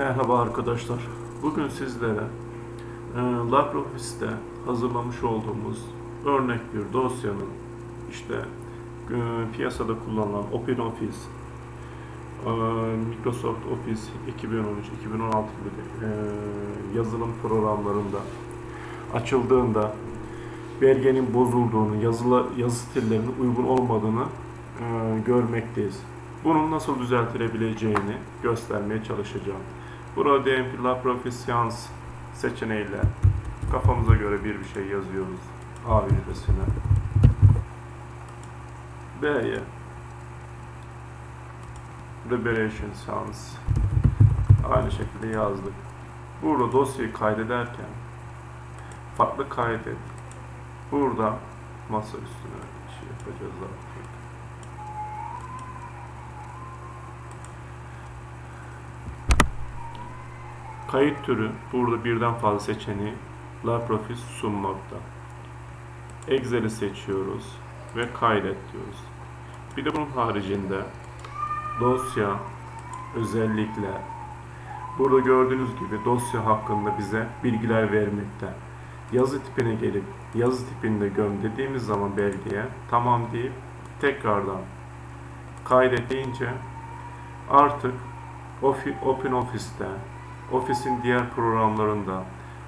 Merhaba arkadaşlar. Bugün sizlere e, LibreOffice'te hazırlamış olduğumuz örnek bir dosyanın işte e, piyasada kullanılan OpenOffice, e, Microsoft Office 2013-2016 gibi e, yazılım programlarında açıldığında belgenin bozulduğunu, yazılı, yazı stillerinin uygun olmadığını e, görmekteyiz. Bunun nasıl düzeltilebileceğini göstermeye çalışacağım. Burada diyelim ki Science seçeneğiyle kafamıza göre bir bir şey yazıyoruz. A ünitesine. B'ye Liberation Science aynı şekilde yazdık. Burada dosyayı kaydederken farklı kaydet. Burada masa üstüne şey yapacağız artık. Kayıt türü burada birden fazla seçeneği LibreOffice sunmakta. Excel'i seçiyoruz ve kaydet diyoruz. Bir de bunun haricinde dosya, özellikle burada gördüğünüz gibi dosya hakkında bize bilgiler vermekte. Yazı tipine gelip yazı tipinde göm dediğimiz zaman belgeye tamam deyip tekrardan kaydet deyince artık OpenOffice'te Office'in diğer programlarında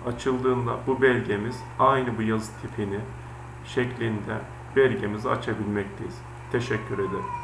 açıldığında bu belgemiz aynı bu yazı tipini şeklinde belgemizi açabilmekteyiz. Teşekkür ederim.